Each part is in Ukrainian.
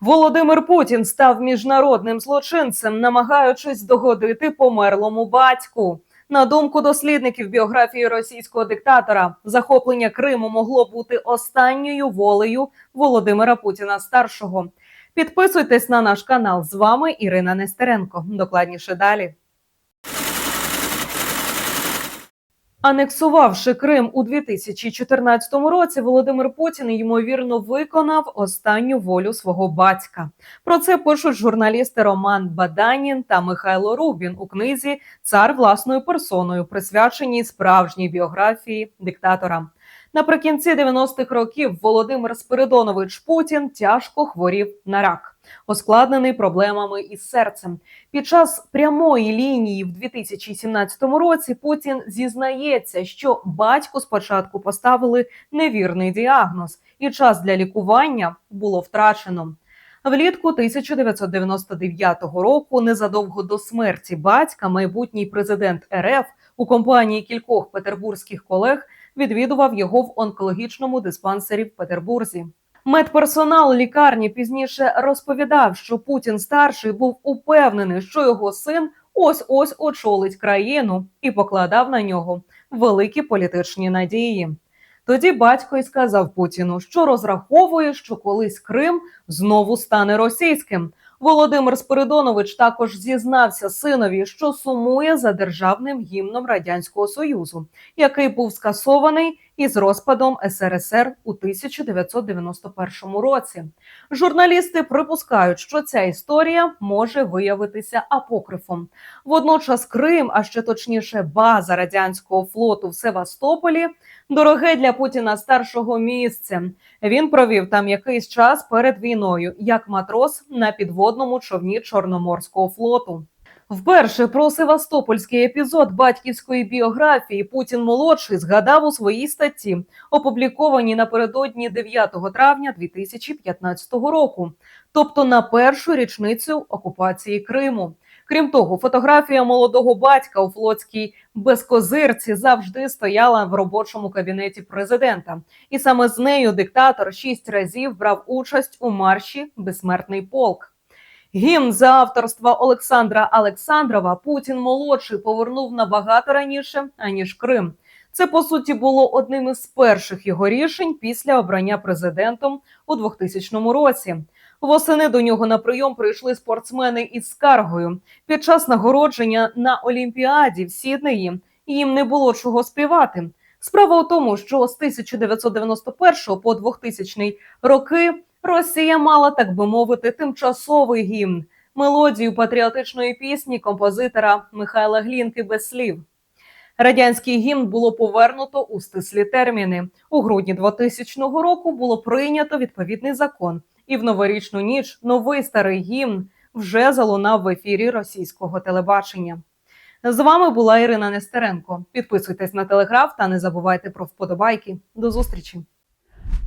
Володимир Путін став міжнародним злочинцем, намагаючись догодити померлому батьку. На думку дослідників біографії російського диктатора, захоплення Криму могло бути останньою волею Володимира Путіна старшого. Підписуйтесь на наш канал. З вами Ірина Нестеренко. Докладніше далі. Анексувавши Крим у 2014 році, Володимир Путін ймовірно виконав останню волю свого батька. Про це пишуть журналісти Роман Баданін та Михайло Рубін у книзі Цар власною персоною, присвяченій справжній біографії диктатора. Наприкінці 90-х років Володимир Спиридонович Путін тяжко хворів на рак, оскладнений проблемами із серцем. Під час прямої лінії в 2017 році Путін зізнається, що батьку спочатку поставили невірний діагноз, і час для лікування було втрачено. Влітку 1999 року, незадовго до смерті батька, майбутній президент РФ у компанії кількох петербурзьких колег відвідував його в онкологічному диспансері в Петербурзі. Медперсонал лікарні пізніше розповідав, що Путін старший був упевнений, що його син ось ось очолить країну і покладав на нього великі політичні надії. Тоді батько й сказав Путіну, що розраховує, що колись Крим знову стане російським. Володимир Спиридонович також зізнався синові, що сумує за державним гімном радянського союзу, який був скасований із розпадом СРСР у 1991 році. Журналісти припускають, що ця історія може виявитися апокрифом. Водночас Крим, а ще точніше, база радянського флоту в Севастополі, дороге для Путіна старшого місце. Він провів там якийсь час перед війною як матрос на підводному човні Чорноморського флоту. Вперше про Севастопольський епізод батьківської біографії Путін молодший згадав у своїй статті, опублікованій напередодні 9 травня 2015 року, тобто на першу річницю окупації Криму. Крім того, фотографія молодого батька у флотській безкозирці завжди стояла в робочому кабінеті президента, і саме з нею диктатор шість разів брав участь у марші Безсмертний полк. Гімн за авторства Олександра Олександрова Путін молодший повернув набагато раніше аніж Крим. Це по суті було одним із перших його рішень після обрання президентом у 2000 році. Восени до нього на прийом прийшли спортсмени із скаргою. Під час нагородження на Олімпіаді в Сіднеї їм не було чого співати. Справа у тому, що з 1991 по 2000 роки Росія мала, так би мовити, тимчасовий гімн, мелодію патріотичної пісні композитора Михайла Глінки без слів. Радянський гімн було повернуто у стислі терміни. У грудні 2000 року було прийнято відповідний закон, і в новорічну ніч новий старий гімн вже залунав в ефірі російського телебачення. З вами була Ірина Нестеренко. Підписуйтесь на телеграф та не забувайте про вподобайки. До зустрічі!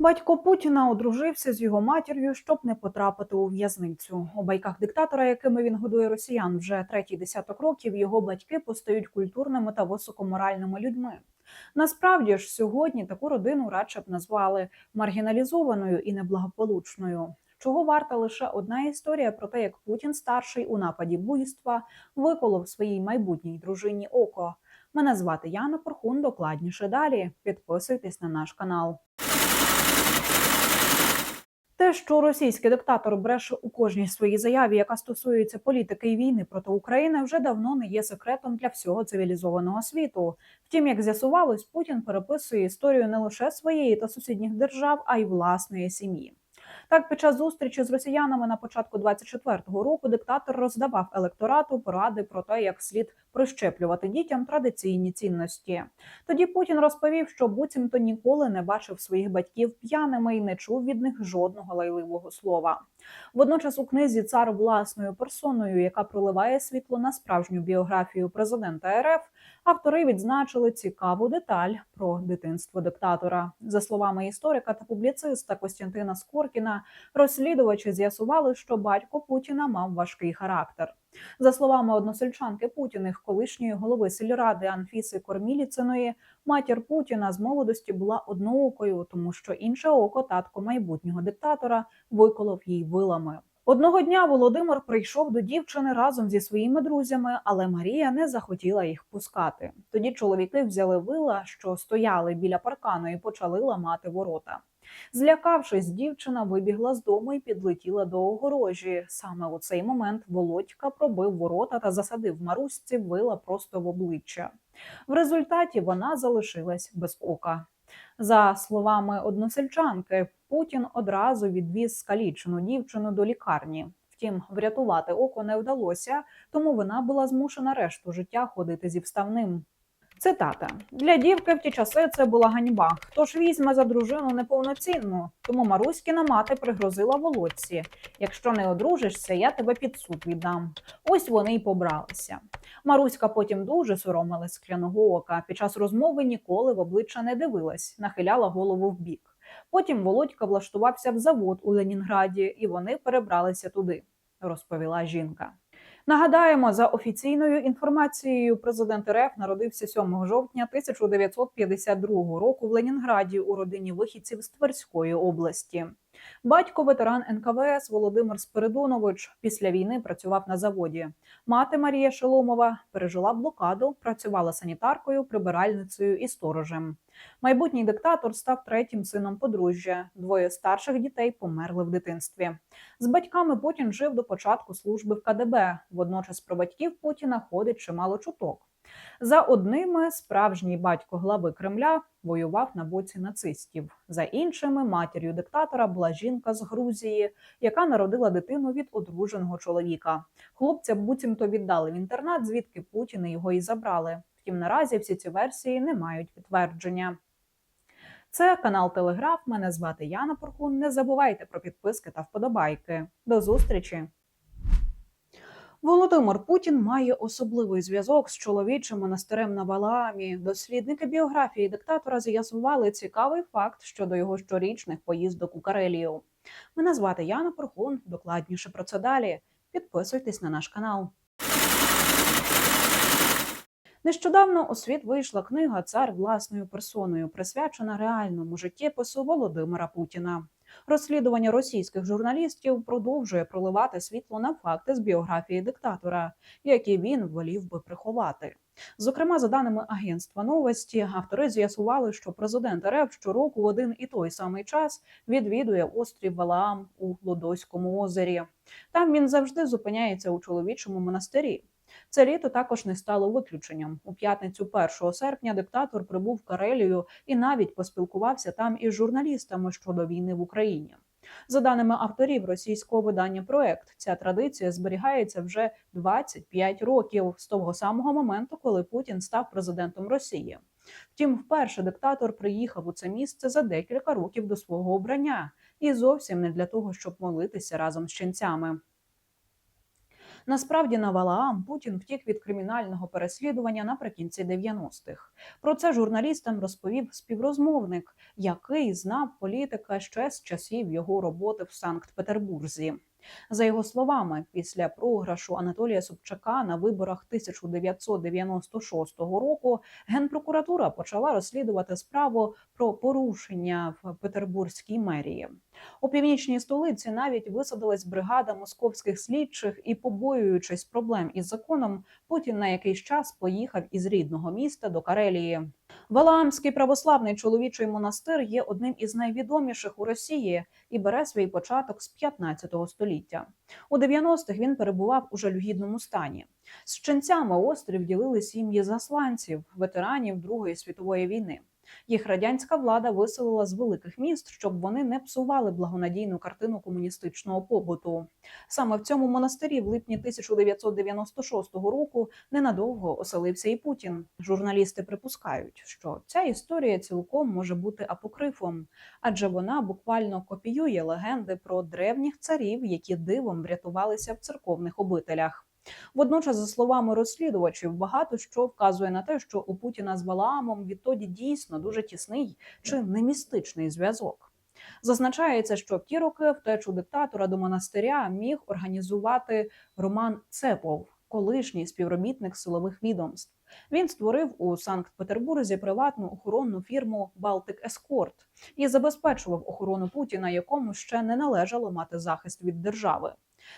Батько Путіна одружився з його матір'ю, щоб не потрапити у в'язницю. У байках диктатора, якими він годує росіян, вже третій десяток років його батьки постають культурними та високоморальними людьми. Насправді ж сьогодні таку родину радше б назвали маргіналізованою і неблагополучною. Чого варта лише одна історія про те, як Путін старший у нападі буйства виколов своїй майбутній дружині око. Мене звати Яна Порхун. Докладніше далі. Підписуйтесь на наш канал. Те, що російський диктатор бреше у кожній своїй заяві, яка стосується політики і війни проти України, вже давно не є секретом для всього цивілізованого світу. Втім, як з'ясувалось, Путін переписує історію не лише своєї та сусідніх держав, а й власної сім'ї. Так, під час зустрічі з росіянами на початку 24-го року диктатор роздавав електорату поради про те, як слід прищеплювати дітям традиційні цінності. Тоді Путін розповів, що буцімто ніколи не бачив своїх батьків п'яними і не чув від них жодного лайливого слова. Водночас у книзі цар власною персоною, яка проливає світло на справжню біографію президента РФ, автори відзначили цікаву деталь про дитинство диктатора. За словами історика та публіциста Костянтина Скоркіна, розслідувачі з'ясували, що батько Путіна мав важкий характер. За словами односельчанки Путіних, колишньої голови сільради Анфіси Корміліциної, матір Путіна з молодості була одноокою, тому що інше око татко майбутнього диктатора виколов їй вилами. Одного дня Володимир прийшов до дівчини разом зі своїми друзями, але Марія не захотіла їх пускати. Тоді чоловіки взяли вила, що стояли біля паркану, і почали ламати ворота. Злякавшись, дівчина вибігла з дому і підлетіла до огорожі. Саме у цей момент Володька пробив ворота та засадив Марусці вила просто в обличчя. В результаті вона залишилась без ока. За словами односельчанки, Путін одразу відвіз скалічену дівчину до лікарні. Втім, врятувати око не вдалося, тому вона була змушена решту життя ходити зі вставним. Цитата для дівки в ті часи це була ганьба. Хто ж візьме за дружину неповноцінну? Тому Маруськіна мати пригрозила Володці: якщо не одружишся, я тебе під суд віддам. Ось вони й побралися. Маруська потім дуже соромилась скляного ока. Під час розмови ніколи в обличчя не дивилась, нахиляла голову вбік. Потім Володька влаштувався в завод у Ленінграді, і вони перебралися туди, розповіла жінка. Нагадаємо, за офіційною інформацією, президент РФ народився 7 жовтня 1952 року в Ленінграді у родині вихідців з Тверської області. Батько ветеран НКВС Володимир Спиридонович після війни працював на заводі. Мати Марія Шеломова пережила блокаду, працювала санітаркою, прибиральницею і сторожем. Майбутній диктатор став третім сином подружжя. Двоє старших дітей померли в дитинстві. З батьками Путін жив до початку служби в КДБ. Водночас про батьків Путіна ходить чимало чуток. За одними справжній батько глави Кремля воював на боці нацистів. За іншими матір'ю диктатора була жінка з Грузії, яка народила дитину від одруженого чоловіка. Хлопця буцімто віддали в інтернат, звідки Путіни його і забрали. Втім, наразі всі ці версії не мають підтвердження. Це канал Телеграф. Мене звати Яна Порхун. Не забувайте про підписки та вподобайки. До зустрічі! Володимир Путін має особливий зв'язок з чоловічим монастирем на Валаамі. Дослідники біографії диктатора з'ясували цікавий факт щодо його щорічних поїздок у Карелію. Мене звати Яна Порхун. Докладніше про це далі. Підписуйтесь на наш канал. Нещодавно у світ вийшла книга Цар власною персоною, присвячена реальному життєпису Володимира Путіна. Розслідування російських журналістів продовжує проливати світло на факти з біографії диктатора, які він волів би приховати. Зокрема, за даними агентства новості, автори з'ясували, що президент РФ щороку в один і той самий час відвідує острів Валаам у Лодоському озері. Там він завжди зупиняється у чоловічому монастирі. Це літо також не стало виключенням. У п'ятницю 1 серпня диктатор прибув в Карелію і навіть поспілкувався там із журналістами щодо війни в Україні. За даними авторів російського видання проект, ця традиція зберігається вже 25 років з того самого моменту, коли Путін став президентом Росії. Втім, вперше диктатор приїхав у це місце за декілька років до свого обрання, і зовсім не для того, щоб молитися разом з ченцями. Насправді на Валаам Путін втік від кримінального переслідування наприкінці 90-х. Про це журналістам розповів співрозмовник, який знав політика ще з часів його роботи в Санкт-Петербурзі. За його словами, після програшу Анатолія Собчака на виборах 1996 року генпрокуратура почала розслідувати справу про порушення в Петербурзькій мерії. У північній столиці навіть висадилась бригада московських слідчих, і, побоюючись проблем із законом, Путін на якийсь час поїхав із рідного міста до Карелії. Валаамський православний чоловічий монастир є одним із найвідоміших у Росії і бере свій початок з 15 століття. У 90-х він перебував у жалюгідному стані. З ченцями острів ділили сім'ї засланців, ветеранів Другої світової війни. Їх радянська влада виселила з великих міст, щоб вони не псували благонадійну картину комуністичного побуту. Саме в цьому монастирі в липні 1996 року ненадовго оселився і Путін. Журналісти припускають, що ця історія цілком може бути апокрифом, адже вона буквально копіює легенди про древніх царів, які дивом врятувалися в церковних обителях. Водночас, за словами розслідувачів, багато що вказує на те, що у Путіна з Валаамом відтоді дійсно дуже тісний чи не містичний зв'язок. Зазначається, що в ті роки втечу диктатора до монастиря міг організувати Роман Цепов, колишній співробітник силових відомств. Він створив у Санкт-Петербурзі приватну охоронну фірму Балтик Ескорт і забезпечував охорону Путіна, якому ще не належало мати захист від держави.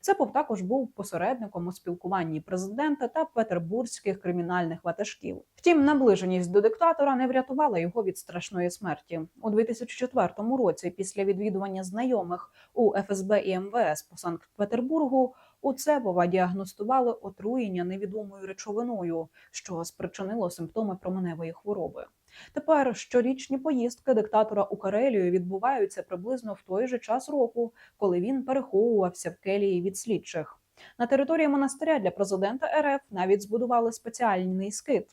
Цепов також був посередником у спілкуванні президента та петербурзьких кримінальних ватажків. Втім, наближеність до диктатора не врятувала його від страшної смерті у 2004 році. Після відвідування знайомих у ФСБ і МВС по Санкт-Петербургу у Цепова діагностували отруєння невідомою речовиною, що спричинило симптоми променевої хвороби. Тепер щорічні поїздки диктатора у Карелію відбуваються приблизно в той же час року, коли він переховувався в келії від слідчих. На території монастиря для президента РФ навіть збудували спеціальний скит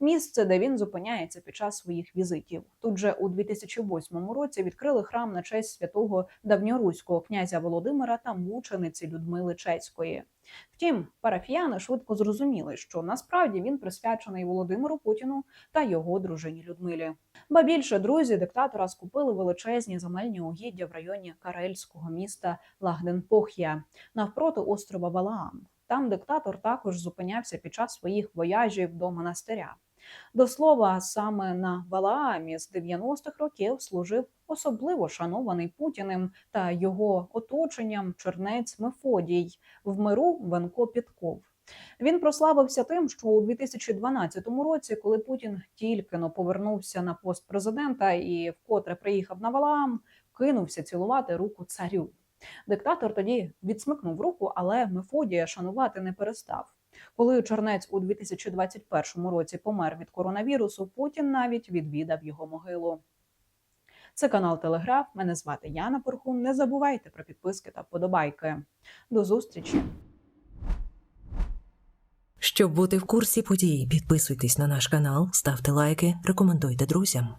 місце, де він зупиняється під час своїх візитів. Тут же у 2008 році відкрили храм на честь святого давньоруського князя Володимира та мучениці Людмили Чеської. Втім, парафіяни швидко зрозуміли, що насправді він присвячений Володимиру Путіну та його дружині Людмилі. Ба більше друзі диктатора скупили величезні земельні угіддя в районі карельського міста Лагденпох'я навпроти острова Валаам. Там диктатор також зупинявся під час своїх вояжів до монастиря. До слова, саме на Валаамі з 90-х років служив особливо шанований Путіним та його оточенням чернець Мефодій в миру Венко Підков. Він прославився тим, що у 2012 році, коли Путін тільки но повернувся на пост президента і вкотре приїхав на Валаам, кинувся цілувати руку царю. Диктатор тоді відсмикнув руку, але Мефодія шанувати не перестав. Коли Чернець у 2021 році помер від коронавірусу, Путін навіть відвідав його могилу. Це канал Телеграф. Мене звати Яна Порхун. Не забувайте про підписки та вподобайки. До зустрічі! Щоб бути в курсі подій, підписуйтесь на наш канал, ставте лайки, рекомендуйте друзям.